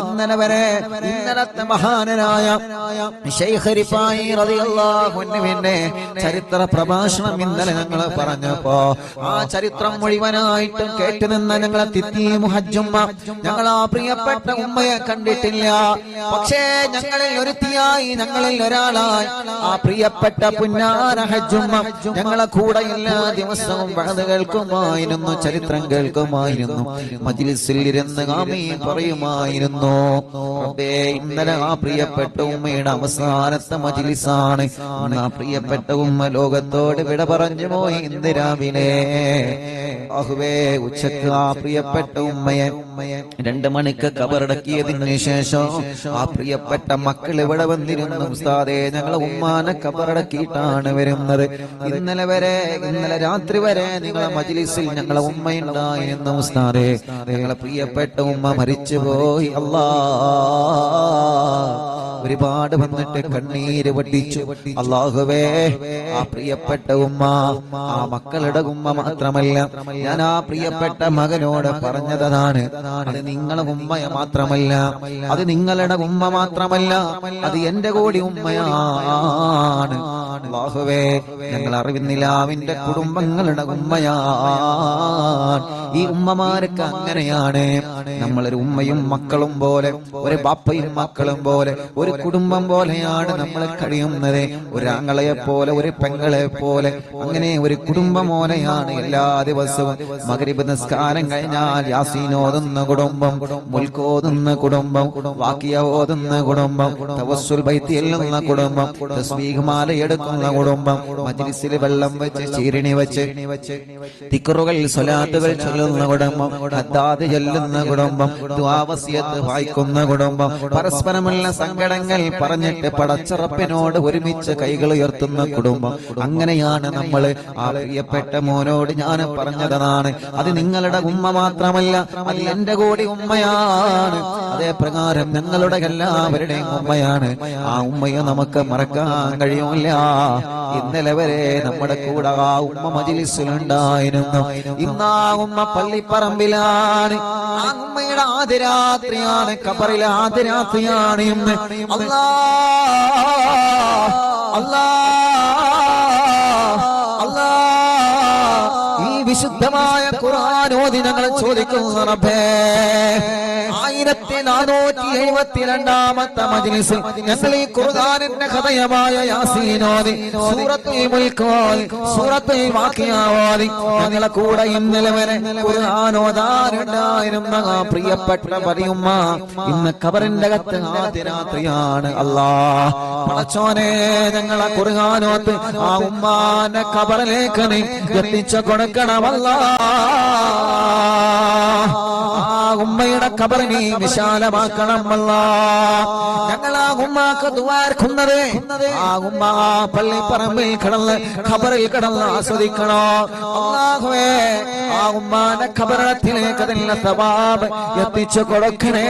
ഇന്നലെ വരെ ഇന്നലത്തെ മഹാനനായ ചരിത്ര പ്രഭാഷണം ഇന്നലെ ഞങ്ങൾ പറഞ്ഞപ്പോ ആ ചരിത്രം മുഴുവനായിട്ടും കേട്ടുനിന്ന ഞങ്ങളെ തിത്തി മുഹജ്ജുമ്മ ഞങ്ങൾ ആ പ്രിയപ്പെട്ട ഉമ്മയെ കണ്ടിട്ടില്ല. പക്ഷേ ഞങ്ങളിൽ ഒരുത്തിയായി ഞങ്ങളിൽ ഒരാളായി ആ പ്രിയപ്പെട്ട പുന്നാര ഞങ്ങളെ കൂടെ എല്ലാ ദിവസവും വഴുത് കേൾക്കുമായിരുന്നു ചരിത്രം കേൾക്കുമായിരുന്നു മജിലിസിൽ ഇരുന്ന് ആമീ പറയുമായിരുന്നു. റബ്ബേ, ഇന്നലെ ആ പ്രിയപ്പെട്ട ഉമ്മയുടെ അവസാനത്തെ മജിലിസാണ്. ആ പ്രിയപ്പെട്ട ഉമ്മ ലോകത്തോട് വിട പറഞ്ഞു പോയി ഇന്ന് രാവിലെ. അഹുവേ ഉച്ചയ്ക്ക് ആ പ്രിയപ്പെട്ട ഉമ്മയെ രണ്ട് മണിക്ക് കബറടക്കിയതിനു ശേഷം ആ പ്രിയപ്പെട്ട മക്കൾ ഇവിടെ വന്നിരുന്നു. ഉസ്താദേ ഞങ്ങളെ ഉമ്മാനെ കബറടക്കിയിട്ടാണ് വരുന്നത്. ഇന്നലെ വരെ ഇന്നലെ രാത്രി വരെ നിങ്ങളെ മജിലിസിൽ ഞങ്ങളെ ഉമ്മയുണ്ടായിരുന്നു ഉസ്താദേ. ഞങ്ങളെ പ്രിയപ്പെട്ട ഉമ്മ മരിച്ചുപോയി. അല്ലാ ഒരുപാട് വന്നിട്ട് കണ്ണീര് വട്ടിച്ചു. അള്ളാഹുവേ ആ പ്രിയപ്പെട്ട ഉമ്മ ആ മക്കളുടെ ഉമ്മ മാത്രമല്ല ഞാൻ ആ പ്രിയപ്പെട്ട മകനോട് പറഞ്ഞതാണ് അത് നിങ്ങളെ ഉമ്മയ മാത്രമല്ല അത് നിങ്ങളുടെ ഉമ്മ മാത്രമല്ല അത് എന്റെ കൂടി ഉമ്മയാണ്. അള്ളാഹുവേ ഞങ്ങൾ അറിവിന്നിലാവിന്റെ കുടുംബങ്ങളുടെ ഉമ്മയാണ്. ഈ ഉമ്മമാർക്ക് അങ്ങനെയാണ്. നമ്മളൊരു ഉമ്മയും മക്കളും പോലെ ഒരു ബാപ്പയും മക്കളും പോലെ ഒരു കുടുംബം പോലെയാണ് നമ്മൾ കഴിയുന്നത്. ഒരു ആങ്ങളയെ പോലെ ഒരു പെങ്ങളെ പോലെ അങ്ങനെ ഒരു കുടുംബം പോലെയാണ് എല്ലാ ദിവസവും. മകരിബ് നിസ്കാരം കഴിഞ്ഞാൽ യാസീനോതുന്ന കുടുംബം മുൽക്കോതുന്ന കുടുംബം വാക്കിയ ഓതുന്ന കുടുംബം തവസ്സുൽ ബൈത്തി എല്ലുന്ന കുടുംബം തസ്ബീഹ് മാല എടുക്കുന്ന കുടുംബം മജ്ലിസിൽ വെള്ളം വെച്ച് ചീരണി വെച്ച് തിക്കറുകൾ സ്വലാത്തുകൾ ചൊല്ലുന്ന കുടുംബം ഹദ്ദാദ് ചൊല്ലുന്ന കുടുംബം ദ്വാവസ്യത്ത് വായിക്കുന്ന കുടുംബം. പരസ്പരമുള്ള സങ്കടങ്ങൾ പറഞ്ഞിട്ട് പടച്ചറപ്പിനോട് ഒരുമിച്ച് കൈകൾ ഉയർത്തുന്ന കുടുംബം. അങ്ങനെയാണ് നമ്മൾ ആ പ്രിയപ്പെട്ട മോനോട് ഞാൻ പറഞ്ഞതാണ് അത് നിങ്ങളുടെ ഉമ്മ മാത്രമല്ല അത് എന്റെ കൂടി ഉമ്മയാണ്. അതേ പ്രകാരം ഞങ്ങളുടെ എല്ലാവരുടെയും ഉമ്മയാണ്. ആ ഉമ്മയെ നമുക്ക് മറക്കാൻ കഴിയൂല. ഇന്നലെ വരെ നമ്മുടെ കൂടെ ആ ഉമ്മ മജിലിസിലുണ്ടായിരുന്നു. ഇന്ന് ആ ഉമ്മ പള്ളിപ്പറമ്പിലാണ്. ആ ഉമ്മയുടെ ആദ്യരാത്രിയാണ് കബറിലെ ആദ്യരാത്രിയാണ് അല്ലാ അല്ലാ അല്ലാ. വിശുദ്ധമായ ഖുർആാനോദി ഞങ്ങൾ ചോദിക്കുന്നു റബ്ബേ. ആയിരത്തി നാനൂറ്റി എഴുപത്തി രണ്ടാമത്തെ മജ്ലിസിൽ ഞങ്ങൾ ഈ ഖുർആാനിന്റെ കഥയമായ യാസീനോദി സൂറത്തുൽ മുൽക്കോദി സൂറത്തുൽ വാക്കിയാവോദി ഞങ്ങളെ കൂടെ ഇന്നലെ വരെ ഖുർആാനോദാനുണ്ടായിരുന്ന ആ പ്രിയപ്പെട്ട പതിയുമ്മ ഇന്ന് കബറിന്റെ അകത്ത് ആദ്യ രാത്രിയാണ്. അല്ലാ പളച്ചോനെ ഞങ്ങളെ ഖുർആാനോത്ത് ആ ഉമ്മാന്റെ കബറിലേക്ക് നീ എത്തിച്ചു കൊടുക്കണമല്ല ആ ഉമ്മയുടെ കബർ നീ വിശാലമാക്കണമല്ല ഞങ്ങൾ ആ ഉമ്മാക്ക് ദുവാർക്കുന്നത് ആ ഉമ്മ ആ പള്ളിപ്പറമ്പിൽ കിടന്ന് ഖബറിൽ കിടന്ന് ആസ്വദിക്കണോ. അള്ളാഹുവേ ആ ഉമ്മാന്റെ ഖബറത്തിലേക്ക് തന്നെ സവാബ് എത്തിച്ചു കൊടുക്കണേ.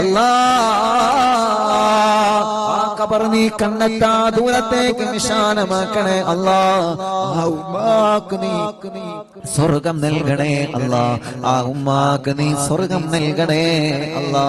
അല്ലാ ആ ഖബർ നീ കണ്ണെത്താ ദൂരത്തേക്ക് നിശാനമാക്കണേ അല്ലാ. ആ ഉമ്മാക്ക് നീ സ്വർഗം നൽകണേ അല്ലാ. ആ ഉമ്മാക്ക് നീ സ്വർഗം നൽകണേ അല്ലാ.